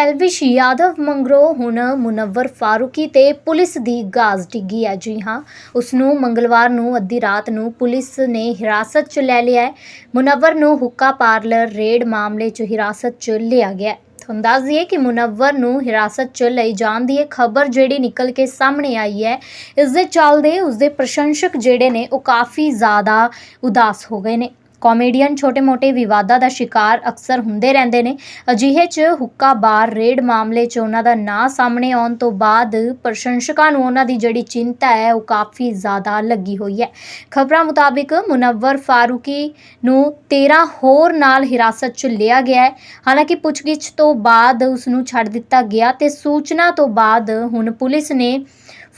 ਐਲਵਿਸ਼ ਯਾਦਵ ਮੰਗਰੋ ਹੁਣ ਮੁਨੱਵਰ ਫਾਰੂਕੀ ਤੇ ਪੁਲਿਸ ਦੀ ਗਾਜ਼ ਡਿੱਗੀ ਹੈ। ਜੀ ਹਾਂ ਉਸ ਨੂੰ ਮੰਗਲਵਾਰ ਨੂੰ ਅੱਧੀ ਰਾਤ ਨੂੰ ਪੁਲਿਸ ਨੇ ਹਿਰਾਸਤ 'ਚ ਲੈ ਲਿਆ ਹੈ। ਮੁਨੱਵਰ ਨੂੰ ਹੁੱਕਾ ਪਾਰਲਰ ਰੇਡ ਮਾਮਲੇ 'ਚ ਹਿਰਾਸਤ 'ਚ ਲਿਆ ਗਿਆ ਹੈ। ਤੁਹਾਨੂੰ ਦੱਸ ਦਈਏ ਕਿ ਮੁਨੱਵਰ ਨੂੰ ਹਿਰਾਸਤ 'ਚ ਲਈ ਜਾਣ ਦੀ ਇਹ ਖਬਰ ਜਿਹੜੀ ਨਿਕਲ ਕੇ ਸਾਹਮਣੇ ਆਈ ਹੈ, ਇਸ ਦੇ ਚੱਲਦੇ ਉਸ ਦੇ ਪ੍ਰਸ਼ੰਸਕ ਜਿਹੜੇ ਨੇ ਉਹ ਕਾਫੀ ਜ਼ਿਆਦਾ ਉਦਾਸ ਹੋ ਗਏ ਨੇ। ਕਾਮੇਡੀਅਨ ਛੋਟੇ-ਮੋਟੇ ਵਿਵਾਦਾਂ ਦਾ ਸ਼ਿਕਾਰ ਅਕਸਰ ਹੁੰਦੇ ਰਹਿੰਦੇ ਨੇ। ਅਜਿਹੇ 'ਚ ਹੁੱਕਾ ਬਾਰ ਰੇਡ ਮਾਮਲੇ 'ਚ ਉਹਨਾਂ ਦਾ ਨਾਂ ਸਾਹਮਣੇ ਆਉਣ ਤੋਂ ਬਾਅਦ ਪ੍ਰਸ਼ੰਸਕਾਂ ਨੂੰ ਉਹਨਾਂ ਦੀ ਜਿਹੜੀ ਚਿੰਤਾ ਹੈ, ਉਹ ਕਾਫੀ ਜ਼ਿਆਦਾ ਲੱਗੀ ਹੋਈ ਹੈ। ਖਬਰਾਂ ਮੁਤਾਬਿਕ ਮੁਨੱਵਰ ਫਾਰੂਕੀ ਨੂੰ 13 ਹੋਰ ਨਾਲ ਹਿਰਾਸਤ 'ਚ ਲਿਆ ਗਿਆ ਹੈ। ਹਾਲਾਂਕਿ ਪੁੱਛਗਿੱਛ ਤੋਂ ਬਾਅਦ ਉਸ ਨੂੰ ਛੱਡ ਦਿੱਤਾ ਗਿਆ ਤੇ ਸੂਚਨਾ ਤੋਂ ਬਾਅਦ ਹੁਣ ਪੁਲਿਸ ਨੇ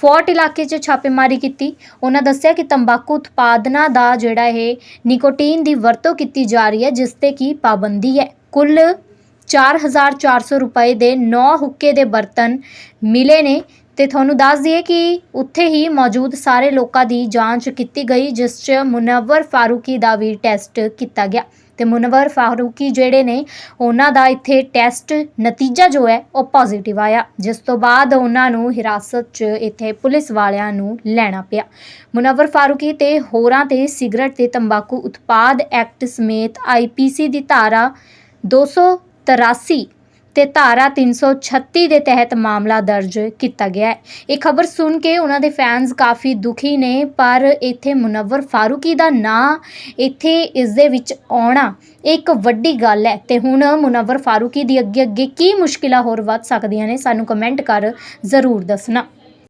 ਫੋਰਟ ਇਲਾਕੇ 'ਚ ਛਾਪੇਮਾਰੀ ਕੀਤੀ। ਉਹਨਾਂ ਦੱਸਿਆ ਕਿ ਤੰਬਾਕੂ ਉਤਪਾਦਨਾਂ ਦਾ ਜਿਹੜਾ ਇਹ ਨਿਕੋਟੀਨ ਦੀ ਵਰਤੋਂ ਕੀਤੀ ਜਾ ਰਹੀ ਹੈ, ਜਿਸ ਤੇ ਕੀ ਪਾਬੰਦੀ ਹੈ। ਕੁੱਲ 4400 ਰੁਪਏ ਦੇ 9 ਹੁੱਕੇ ਦੇ ਬਰਤਨ ਮਿਲੇ ਨੇ ਤੇ ਤੁਹਾਨੂੰ ਦੱਸ ਦਈਏ ਕਿ ਉੱਥੇ ਹੀ ਮੌਜੂਦ ਸਾਰੇ ਲੋਕਾਂ ਦੀ ਜਾਂਚ ਕੀਤੀ ਗਈ, ਜਿਸ 'ਚ ਮੁਨੱਵਰ ਫਾਰੂਕੀ ਦਾ ਵੀ ਟੈਸਟ ਕੀਤਾ ਗਿਆ। ਤੇ ਮੁਨੱਵਰ ਫਾਰੂਕੀ ਜਿਹੜੇ ਨੇ, ਉਹਨਾਂ ਦਾ ਇੱਥੇ ਟੈਸਟ ਨਤੀਜਾ ਜੋ ਹੈ, ਉਹ ਪੋਜ਼ਿਟਿਵ ਆਇਆ, ਜਿਸ ਤੋਂ ਬਾਅਦ ਉਹਨਾਂ ਨੂੰ ਹਿਰਾਸਤ 'ਚ ਇੱਥੇ ਪੁਲਿਸ ਵਾਲਿਆਂ ਨੂੰ ਲੈਣਾ ਪਿਆ। ਮੁਨੱਵਰ ਫਾਰੂਕੀ ਤੇ ਹੋਰਾਂ ਤੇ ਸਿਗਰਟ ਤੇ ਤੰਬਾਕੂ ਉਤਪਾਦ ਐਕਟ ਸਮੇਤ ਆਈਪੀਸੀ ਦੀ ਧਾਰਾ 283 ਤੇ ਧਾਰਾ 336 ਦੇ ਤਹਿਤ ਮਾਮਲਾ ਦਰਜ ਕੀਤਾ ਗਿਆ ਹੈ। ਇਹ ਖਬਰ ਸੁਣ ਕੇ ਉਹਨਾਂ ਦੇ ਫੈਨਸ ਕਾਫੀ ਦੁਖੀ ਨੇ, ਪਰ ਇੱਥੇ ਮੁਨੱਵਰ ਫਾਰੂਕੀ ਦਾ ਨਾਂ ਇੱਥੇ ਇਸ ਦੇ ਵਿੱਚ ਆਉਣਾ ਇੱਕ ਵੱਡੀ ਗੱਲ ਹੈ ਤੇ ਹੁਣ ਮੁਨੱਵਰ ਫਾਰੂਕੀ ਦੀ ਅੱਗੇ ਅੱਗੇ ਕੀ ਮੁਸ਼ਕਿਲਾਂ ਹੋਰ ਵੱਧ ਸਕਦੀਆਂ ਨੇ ਸਾਨੂੰ ਕਮੈਂਟ ਕਰ ਜ਼ਰੂਰ ਦੱਸਣਾ।